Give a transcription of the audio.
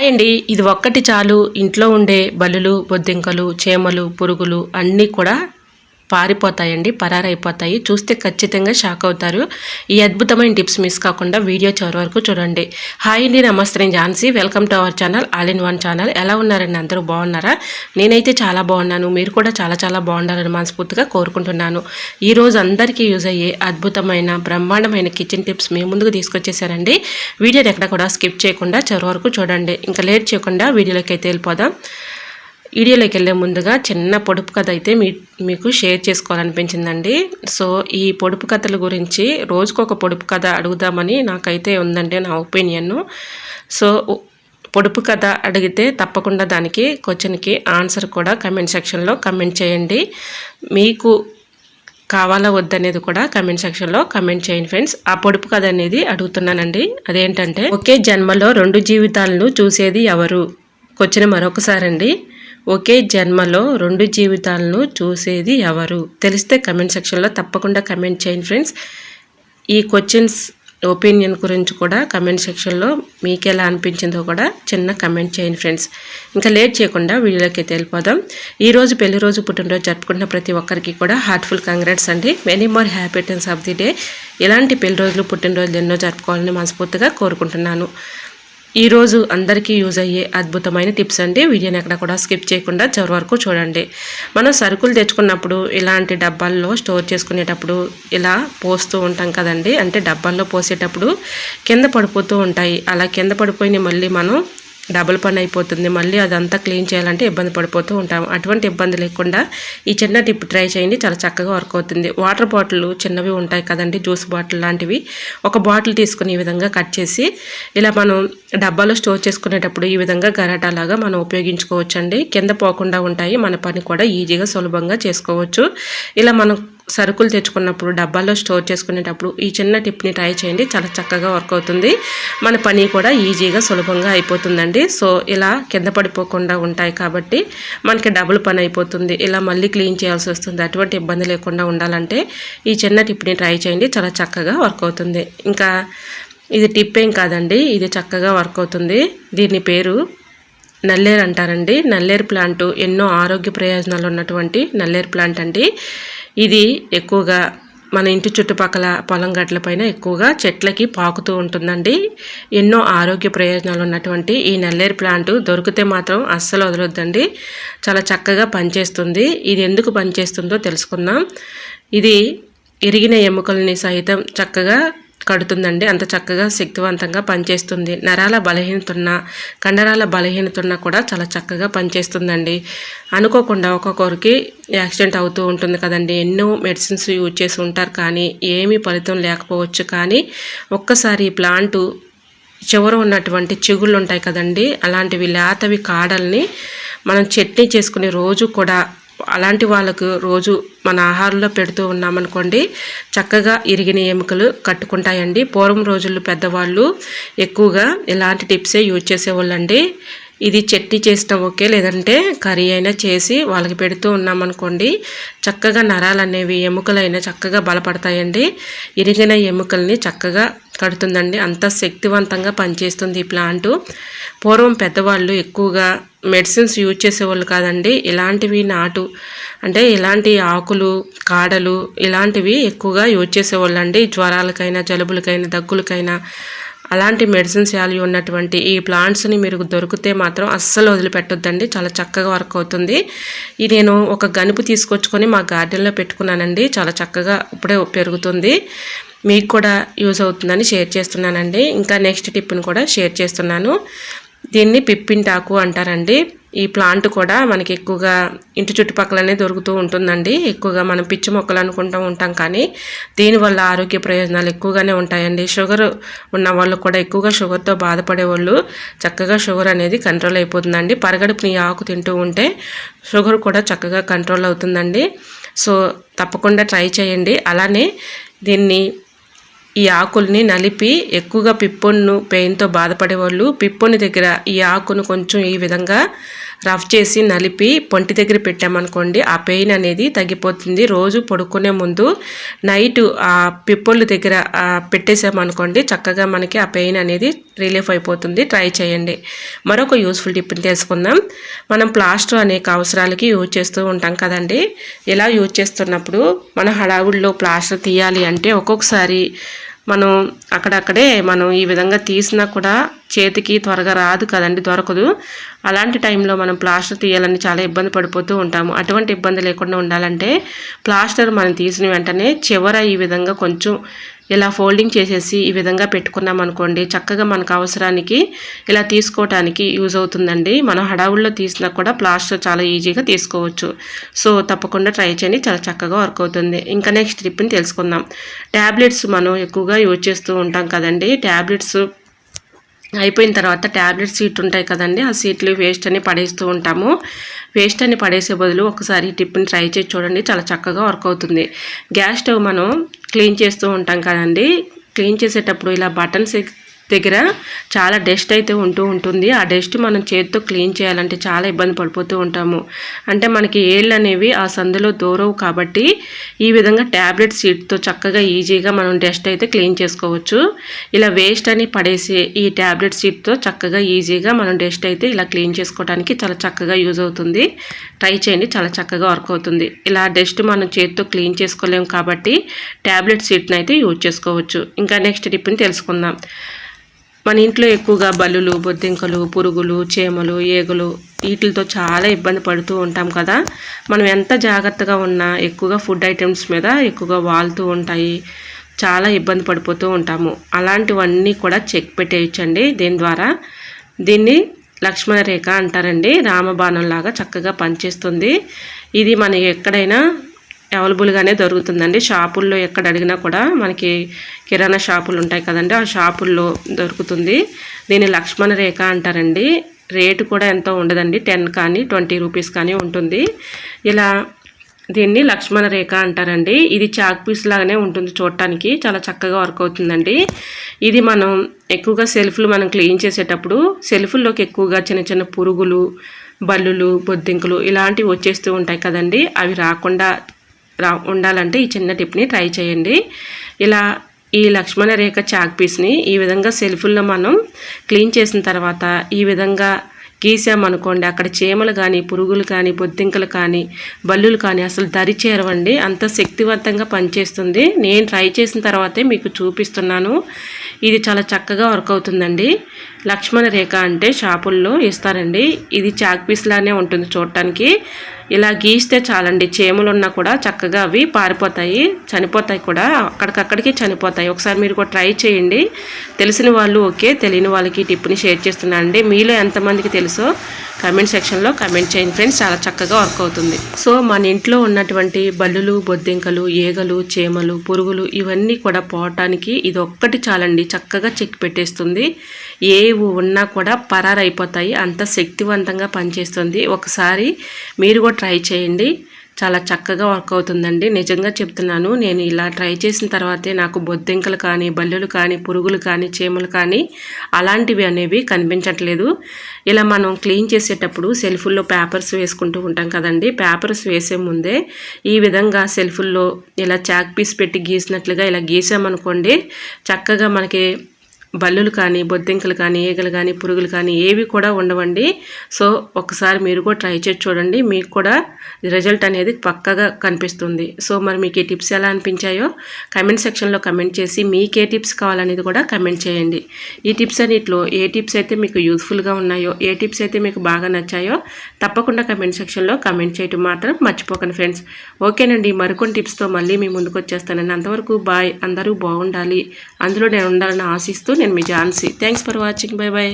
Hi అండి ఇది ఒక్కటి చాలు. ఇంట్లో ఉండే బలులు బొద్దింకలు చేమలు పురుగులు అన్నీ కూడా పారిపోతాయండి పరారైపోతాయి. చూస్తే ఖచ్చితంగా షాక్ అవుతారు. ఈ అద్భుతమైన టిప్స్ మిస్ కాకుండా వీడియో చివరి వరకు చూడండి. హాయ్ అండి నమస్తే నేను Jhansi. Welcome to our channel all in one channel ఎలా ఉన్నారండి? అందరూ బాగున్నారా? నేనైతే చాలా బాగున్నాను. మీరు కూడా చాలా చాలా బాగుండాలని మనస్ఫూర్తిగా కోరుకుంటున్నాను. ఈరోజు అందరికీ యూజ్ అయ్యే అద్భుతమైన బ్రహ్మాండమైన కిచెన్ టిప్స్ మీ ముందుకు తీసుకొచ్చేసారండి. వీడియోని ఎక్కడ కూడా స్కిప్ చేయకుండా చివరి వరకు చూడండి. ఇంకా లేట్ చేయకుండా వీడియోలోకి అయితే వెళ్ళిపోదాం. వీడియోలోకి వెళ్ళే ముందుగా చిన్న పొడుపు కథ అయితే మీ మీకు షేర్ చేసుకోవాలనిపించిందండి. సో ఈ పొడుపు కథల గురించి రోజుకొక పొడుపు కథ అడుగుదామని నాకైతే ఉందండి నా ఒపీనియన్ సో పొడుపు కథ అడిగితే తప్పకుండా దానికి క్వశ్చన్కి ఆన్సర్ కూడా కమెంట్ సెక్షన్లో కమెంట్ చేయండి. మీకు కావాలా వద్దనేది కూడా కమెంట్ సెక్షన్లో కమెంట్ చేయండి ఫ్రెండ్స్. ఆ పొడుపు కథ అనేది అడుగుతున్నానండి. అదేంటంటే ఒకే జన్మలో రెండు జీవితాలను చూసేది ఎవరు? క్వశ్చన్ మరొకసారి అండి ఒకే జన్మలో రెండు జీవితాలను చూసేది ఎవరు? తెలిస్తే కమెంట్ సెక్షన్లో తప్పకుండా కమెంట్ చేయండి ఫ్రెండ్స్. ఈ క్వశ్చన్స్ ఒపీనియన్ గురించి కూడా కమెంట్ సెక్షన్లో మీకు ఎలా అనిపించిందో కూడా చిన్న కమెంట్ చేయండి ఫ్రెండ్స్. ఇంకా లేట్ చేయకుండా వీడియోలోకి వెళ్ళిపోదాం. ఈరోజు పెళ్ళి రోజు పుట్టినరోజు జరుపుకుంటున్న ప్రతి ఒక్కరికి కూడా హార్ట్ఫుల్ కంగ్రాట్స్ అండి. Many more happy returns of the day ఇలాంటి పెళ్ళి రోజులు పుట్టినరోజులు ఎన్నో జరుపుకోవాలని మనస్ఫూర్తిగా కోరుకుంటున్నాను. ఈరోజు అందరికీ యూజ్ అయ్యే అద్భుతమైన టిప్స్ అండి. వీడియోని ఎక్కడ కూడా స్కిప్ చేయకుండా చివరి వరకు చూడండి. మనం సరుకులు తెచ్చుకున్నప్పుడు ఇలాంటి డబ్బాల్లో స్టోర్ చేసుకునేటప్పుడు ఇలా పోస్తూ ఉంటాం కదండి. అంటే డబ్బాల్లో పోసేటప్పుడు కింద పడిపోతూ ఉంటాయి. అలా కింద పడిపోయిన మళ్ళీ మనం డబుల్ పని అయిపోతుంది. మళ్ళీ అదంతా క్లీన్ చేయాలంటే ఇబ్బంది పడిపోతూ ఉంటాం. అటువంటి ఇబ్బంది లేకుండా ఈ చిన్న టిప్ ట్రై చేయండి. చాలా చక్కగా వర్క్ అవుతుంది. వాటర్ బాటిల్ చిన్నవి ఉంటాయి కదండి జ్యూస్ బాటిల్ లాంటివి. ఒక బాటిల్ తీసుకుని ఈ విధంగా కట్ చేసి ఇలా మనం డబ్బాలో స్టోర్ చేసుకునేటప్పుడు ఈ విధంగా గరాటాలాగా మనం ఉపయోగించుకోవచ్చు అండి కింద పోకుండా ఉంటాయి. మన పని కూడా ఈజీగా సులభంగా చేసుకోవచ్చు. ఇలా మనం సరుకులు తెచ్చుకున్నప్పుడు డబ్బాలో స్టోర్ చేసుకునేటప్పుడు ఈ చిన్న టిప్ని ట్రై చేయండి. చాలా చక్కగా వర్క్ అవుతుంది. మన పని కూడా ఈజీగా సులభంగా అయిపోతుందండి. సో ఇలా కింద పడిపోకుండా ఉంటాయి కాబట్టి మనకి డబుల్ పని అయిపోతుంది. ఇలా మళ్ళీ క్లీన్ చేయాల్సి వస్తుంది. అటువంటి ఇబ్బంది లేకుండా ఉండాలంటే ఈ చిన్న టిప్ని ట్రై చేయండి. చాలా చక్కగా వర్క్ అవుతుంది. ఇంకా ఇది టిప్ ఏం కాదండి. ఇది చక్కగా వర్క్ అవుతుంది. దీని పేరు నల్లేరు అంటారండి. నల్లేరు ప్లాంట్ ఎన్నో ఆరోగ్య ప్రయోజనాలు ఉన్నటువంటి నల్లేరు ప్లాంట్ అండి. ఇది ఎక్కువగా మన ఇంటి చుట్టుపక్కల పొలం గట్లపైన ఎక్కువగా చెట్లకి పాకుతూ ఉంటుందండి. ఎన్నో ఆరోగ్య ప్రయోజనాలు ఉన్నటువంటి ఈ నల్లేరు ప్లాంట్ దొరికితే మాత్రం అస్సలు వదలొద్దండి. చాలా చక్కగా పనిచేస్తుంది. ఇది ఎందుకు పనిచేస్తుందో తెలుసుకుందాం. ఇది ఇరిగిన ఎముకల్ని సహితం చక్కగా కడుతుందండి. అంత చక్కగా శక్తివంతంగా పనిచేస్తుంది. నరాల బలహీనతున్న కండరాల బలహీనతున్న కూడా చాలా చక్కగా పనిచేస్తుందండి. అనుకోకుండా ఒక్కొక్కరికి యాక్సిడెంట్ అవుతూ ఉంటుంది కదండి. ఎన్నో మెడిసిన్స్ యూజ్ చేసి ఉంటారు కానీ ఏమీ ఫలితం లేకపోవచ్చు కానీ ఒక్కసారి ఈ ప్లాంటు చివర ఉన్నటువంటి చిగుళ్ళు ఉంటాయి కదండి. అలాంటివి లేతవి కాడల్ని మనం చట్నీ చేసుకునే రోజు కూడా అలాంటి వాళ్ళకు రోజు మన ఆహారంలో పెడుతూ ఉన్నామనుకోండి చక్కగా ఇరిగిన ఎముకలు కట్టుకుంటాయండి. పూర్వం రోజుల్లో పెద్దవాళ్ళు ఎక్కువగా ఇలాంటి టిప్సే యూజ్ చేసేవాళ్ళండి. ఇది చట్నీ చేసిన ఓకే లేదంటే కర్రీ అయినా చేసి వాళ్ళకి పెడుతూ ఉన్నామనుకోండి చక్కగా నరాలు అనేవి ఎముకలైనా చక్కగా బలపడతాయండి. ఇరిగిన ఎముకల్ని చక్కగా కడుతుందండి అంత శక్తివంతంగా పనిచేస్తుంది ఈ ప్లాంటు. పూర్వం పెద్దవాళ్ళు ఎక్కువగా మెడిసిన్స్ యూజ్ చేసేవాళ్ళు కాదండి. ఇలాంటివి నాటు అంటే ఇలాంటి ఆకులు కాడలు ఇలాంటివి ఎక్కువగా యూజ్ చేసేవాళ్ళు అండి జ్వరాలకైనా జలుబులకైనా దగ్గులకైనా అలాంటి మెడిసిన్స్ వాల్యూ ఉన్నటువంటి ఈ ప్లాంట్స్ని మీరు దొరికితే మాత్రం అస్సలు వదిలిపెట్టొద్దండి. చాలా చక్కగా వర్క్ అవుతుంది. ఇది నేను ఒక గనుపు తీసుకొచ్చుకొని మా గార్డెన్లో పెట్టుకున్నానండి. చాలా చక్కగా ఇప్పుడే పెరుగుతుంది. మీకు కూడా యూజ్ అవుతుందని షేర్ చేస్తున్నానండి. ఇంకా నెక్స్ట్ టిప్ని కూడా షేర్ చేస్తున్నాను. దీన్ని పిప్పింటాకు అంటారండి. ఈ ప్లాంట్ కూడా మనకి ఎక్కువగా ఇంటి చుట్టుపక్కలనే దొరుకుతూ ఉంటుందండి. ఎక్కువగా మనం పిచ్చి మొక్కలు అనుకుంటూ ఉంటాం కానీ దీనివల్ల ఆరోగ్య ప్రయోజనాలు ఎక్కువగానే ఉంటాయండి. షుగర్ ఉన్న వాళ్ళు కూడా ఎక్కువగా షుగర్తో బాధపడే వాళ్ళు చక్కగా షుగర్ అనేది కంట్రోల్ అయిపోతుందండి. పరగడుపుని ఆకు తింటూ ఉంటే షుగర్ కూడా చక్కగా కంట్రోల్ అవుతుందండి. సో తప్పకుండా ట్రై చేయండి. అలానే దీన్ని ఈ ఆకుల్ని నలిపి ఎక్కువగా పిప్పొన్ను పెయిన్తో బాధపడేవాళ్ళు పిప్పొని దగ్గర ఈ ఆకును కొంచెం ఈ విధంగా రఫ్ చేసి నలిపి పొంటి దగ్గర పెట్టామనుకోండి ఆ పెయిన్ అనేది తగ్గిపోతుంది. రోజు పడుకునే ముందు నైట్ ఆ పిప్పళ్ళు దగ్గర పెట్టేసామనుకోండి చక్కగా మనకి ఆ పెయిన్ అనేది రిలీఫ్ అయిపోతుంది. ట్రై చేయండి. మరొక యూస్ఫుల్ టిప్ని తెలుసుకుందాం. మనం ప్లాస్టర్ అనేక అవసరాలకి యూజ్ చేస్తూ ఉంటాం కదండి. ఇలా యూజ్ చేస్తున్నప్పుడు మన హడావుడిలో ప్లాస్టర్ తీయాలి అంటే ఒక్కొక్కసారి మనం అక్కడక్కడే మనం ఈ విధంగా తీసినా కూడా చేతికి త్వరగా రాదు కదండి దొరకదు. అలాంటి టైంలో మనం ప్లాస్టర్ తీయాలని చాలా ఇబ్బంది పడిపోతూ ఉంటాము. అటువంటి ఇబ్బంది లేకుండా ఉండాలంటే ప్లాస్టర్ మనం తీసిన వెంటనే చివర ఈ విధంగా కొంచెం ఇలా ఫోల్డింగ్ చేసేసి ఈ విధంగా పెట్టుకున్నాం అనుకోండి చక్కగా మనకు అవసరానికి ఇలా తీసుకోవటానికి యూజ్ అవుతుందండి. మనం హడావుల్లో తీసినా కూడా ప్లాస్టర్ చాలా ఈజీగా తీసుకోవచ్చు. సో తప్పకుండా ట్రై చేయండి. చాలా చక్కగా వర్క్ అవుతుంది. ఇంకా నెక్స్ట్ ట్రిప్ని తెలుసుకుందాం. ట్యాబ్లెట్స్ మనం ఎక్కువగా యూజ్ చేస్తూ ఉంటాం కదండి. ట్యాబ్లెట్స్ అయిపోయిన తర్వాత ట్యాబ్లెట్ సీట్ ఉంటాయి కదండి. ఆ సీట్లు వేస్ట్ అని పడేస్తూ ఉంటాము. వేస్ట్ అని పడేసే బదులు ఒకసారి టిప్ని ట్రై చేసి చూడండి. చాలా చక్కగా వర్క్ అవుతుంది. గ్యాస్ స్టవ్ మనం క్లీన్ చేస్తూ ఉంటాం కదండి. క్లీన్ చేసేటప్పుడు ఇలా బటన్స్ దగ్గర చాలా డస్ట్ అయితే ఉంటూ ఉంటుంది. ఆ డస్ట్ మనం చేతితో క్లీన్ చేయాలంటే చాలా ఇబ్బంది పడిపోతూ ఉంటాము. అంటే మనకి ఏళ్ళు అనేవి ఆ సందులో దూరవు కాబట్టి ఈ విధంగా ట్యాబ్లెట్ సీట్తో చక్కగా ఈజీగా మనం డస్ట్ అయితే క్లీన్ చేసుకోవచ్చు. ఇలా వేస్ట్ అని పడేసి ఈ ట్యాబ్లెట్ సీట్తో చక్కగా ఈజీగా మనం డస్ట్ అయితే ఇలా క్లీన్ చేసుకోవడానికి చాలా చక్కగా యూజ్ అవుతుంది. ట్రై చేయండి చాలా చక్కగా వర్క్ అవుతుంది. ఇలా డస్ట్ మనం చేతితో క్లీన్ చేసుకోలేము కాబట్టి ట్యాబ్లెట్ సీట్ని అయితే యూజ్ చేసుకోవచ్చు. ఇంకా నెక్స్ట్ టిప్ని తెలుసుకుందాం. మన ఇంట్లో ఎక్కువగా బల్లులు బొద్దింకలు పురుగులు చీమలు ఏగులు వీటితో చాలా ఇబ్బంది పడుతూ ఉంటాం కదా. మనం ఎంత జాగ్రత్తగా ఉన్నా ఎక్కువగా ఫుడ్ ఐటమ్స్ మీద ఎక్కువగా వాళ్తూ ఉంటాయి. చాలా ఇబ్బంది పడిపోతూ ఉంటాము. అలాంటివన్నీ కూడా చెక్ పెట్టేయచ్చండి. దీని ద్వారా దీన్ని లక్ష్మణ రేఖ అంటారండి. రామబాణంలాగా చక్కగా పనిచేస్తుంది. ఇది మనం ఎక్కడైనా అవైలబుల్గానే దొరుకుతుందండి. షాపుల్లో ఎక్కడ అడిగినా కూడా మనకి కిరాణా షాపులు ఉంటాయి కదండి ఆ షాపుల్లో దొరుకుతుంది. దీన్ని లక్ష్మణ రేఖ అంటారండి. రేటు కూడా ఎంతో ఉండదండి. టెన్ కానీ ట్వంటీ రూపీస్ కానీ ఉంటుంది. ఇలా దీన్ని లక్ష్మణ రేఖ అంటారండి. ఇది చాక్ పీస్ లాగానే ఉంటుంది చూడటానికి. చాలా చక్కగా వర్క్ అవుతుందండి. ఇది మనం ఎక్కువగా సెల్ఫ్లు మనం క్లీన్ చేసేటప్పుడు సెల్ఫ్ల్లోకి ఎక్కువగా చిన్న చిన్న పురుగులు బల్లులు బొద్దింకులు ఇలాంటివి వచ్చేస్తూ ఉంటాయి కదండి. అవి రాకుండా రా ఉండాలంటే ఈ చిన్న టిప్ని ట్రై చేయండి. ఇలా ఈ లక్ష్మణ రేఖ చాక్ పీస్ని ఈ విధంగా సెల్ఫుల్లో మనం క్లీన్ చేసిన తర్వాత ఈ విధంగా గీసామనుకోండి అక్కడ చీమలు కానీ పురుగులు కానీ బొద్దింకలు కానీ బల్లులు కానీ అసలు దరి చేరవండి. అంత శక్తివంతంగా పనిచేస్తుంది. నేను ట్రై చేసిన తర్వాతే మీకు చూపిస్తున్నాను. ఇది చాలా చక్కగా వర్క్ అవుతుందండి. లక్ష్మణ రేఖ అంటే షాపుల్లో ఇస్తారండి. ఇది చాక్ పీస్ లానే ఉంటుంది చూడటానికి. ఇలా గీస్తే చాలండి. చేములున్నా కూడా చక్కగా అవి పారిపోతాయి చనిపోతాయి కూడా. అక్కడికక్కడికి చనిపోతాయి. ఒకసారి మీరు కూడా ట్రై చేయండి. తెలిసిన వాళ్ళు ఓకే తెలియని వాళ్ళకి టిప్ని షేర్ చేస్తున్నానండి మీలో ఎంతమందికి తెలుసో కమెంట్ సెక్షన్లో కమెంట్ చేయండి ఫ్రెండ్స్. చాలా చక్కగా వర్క్ అవుతుంది. సో మన ఇంట్లో ఉన్నటువంటి బల్లులు బొద్దింకలు ఏగలు చేమలు పురుగులు ఇవన్నీ కూడా పోవటానికి ఇది ఒక్కటి చాలండి. చక్కగా చెక్ పెట్టేస్తుంది. ఏవి ఉన్నా కూడా పరారైపోతాయి. అంత శక్తివంతంగా పనిచేస్తుంది. ఒకసారి మీరు కూడా ట్రై చేయండి. చాలా చక్కగా వర్క్ అవుతుందండి. నిజంగా చెప్తున్నాను నేను ఇలా ట్రై చేసిన తర్వాతే నాకు బొద్దింకలు కానీ బల్లులు కానీ పురుగులు కానీ చీమలు కానీ అలాంటివి అనేవి కనిపించట్లేదు. ఇలా మనం క్లీన్ చేసేటప్పుడు సెల్ఫుల్లో పేపర్స్ వేసుకుంటూ ఉంటాం కదండి. పేపర్స్ వేసే ముందే ఈ విధంగా సెల్ఫుల్లో ఇలా చాక్ పీస్ పెట్టి గీసినట్లుగా ఇలా గీసామనుకోండి చక్కగా మనకి బల్లులు కానీ బొద్దింకలు కానీ ఈగలు కానీ పురుగులు కానీ ఏవి కూడా ఉండవండి. సో ఒకసారి మీరు కూడా ట్రై చేసి చూడండి. మీకు కూడా రిజల్ట్ అనేది పక్కగా కనిపిస్తుంది. సో మరి మీకు ఈ టిప్స్ ఎలా అనిపించాయో కమెంట్ సెక్షన్లో కమెంట్ చేసి మీకు ఏ టిప్స్ కావాలనేది కూడా కమెంట్ చేయండి. ఈ టిప్స్ అన్నిట్లో ఏ టిప్స్ అయితే మీకు యూస్ఫుల్గా ఉన్నాయో ఏ టిప్స్ అయితే మీకు బాగా నచ్చాయో తప్పకుండా కమెంట్ సెక్షన్లో కమెంట్ చేయటం మాత్రం మర్చిపోకండి ఫ్రెండ్స్. ఓకేనండి మరికొన్ని టిప్స్తో మళ్ళీ మీ ముందుకు వచ్చేస్తానండి. అంతవరకు బాయ్ అందరూ బాగుండాలి. అందులో నేను ఉండాలని ఆశిస్తూ నేను మీ Jhansi thanks for watching bye bye